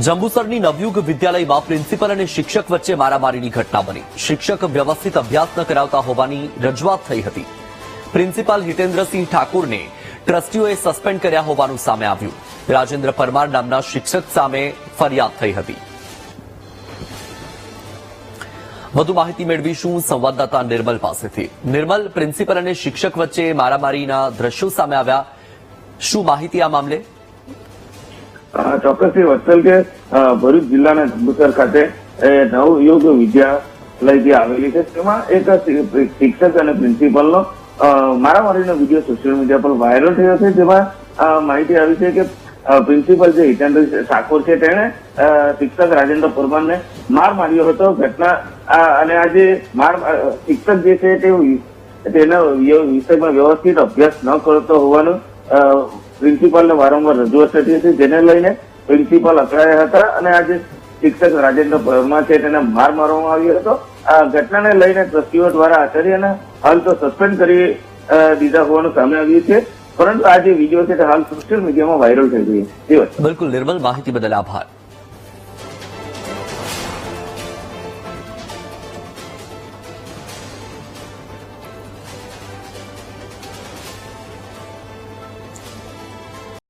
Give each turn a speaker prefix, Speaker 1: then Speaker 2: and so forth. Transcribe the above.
Speaker 1: જંબુસરની નવયુગ વિદ્યાલયમાં પ્રિન્સિપલ અને શિક્ષક વચ્ચે મારામારીની ઘટના બની. શિક્ષક વ્યવસ્થિત અભ્યાસ ન કરાવતા હોવાની રજૂઆત થઈ હતી. પ્રિન્સિપાલ હિતેન્દ્રસિંહ ઠાકુરને ટ્રસ્ટીઓએ સસ્પેન્ડ કર્યા હોવાનું સામે આવ્યું. રાજેન્દ્ર પરમાર નામના શિક્ષક સામે ફરિયાદ થઈ હતી. વધુ માહિતી મેળવીશું સંવાદદાતા નિર્મલ પાસેથી. નિર્મલ, પ્રિન્સિપલ અને શિક્ષક વચ્ચે મારામારીના દ્રશ્યો સામે આવ્યા. શું માહિતી આ મામલે?
Speaker 2: ચોક્કસથી વત્સલ કે ભરૂચ જિલ્લાના જંબુસર ખાતે નવ યોગ વિદ્યાલય જે આવેલી છે. તેમાં એક શિક્ષક અને પ્રિન્સિપલનો મારામારીનો વીડિયો સોશિયલ મીડિયા પર વાયરલ થયો છે. જેમાં માહિતી આવી છે કે પ્રિન્સિપલ જે હિતેન્દ્ર ઠાકોર છે, તેણે શિક્ષક રાજેન્દ્ર પરમારને માર માર્યો હતો. ઘટના અને આ જે માર શિક્ષક જે છે તેના વિષયમાં વ્યવસ્થિત અભ્યાસ ન કરતો હોવાનું પ્રિન્સિપાલને વારંવાર રજૂઆત થતી હતી, જેને લઈને પ્રિન્સિપાલ અકળાયા હતા અને આજે શિક્ષક રાજેન્દ્ર પરમાર છે તેને માર મારવામાં આવ્યો હતો. આ ઘટનાને લઈને ટ્રસ્ટીઓ દ્વારા આચાર્યને હાલ તો સસ્પેન્ડ કરી દીધા હોવાનું સામે આવ્યું છે. પરંતુ આ જે વીડિયો છે તે હાલ સોશિયલ મીડિયામાં વાયરલ થઈ ગયું છે.
Speaker 1: બિલકુલ, નિર્મલ, માહિતી બદલ આભાર.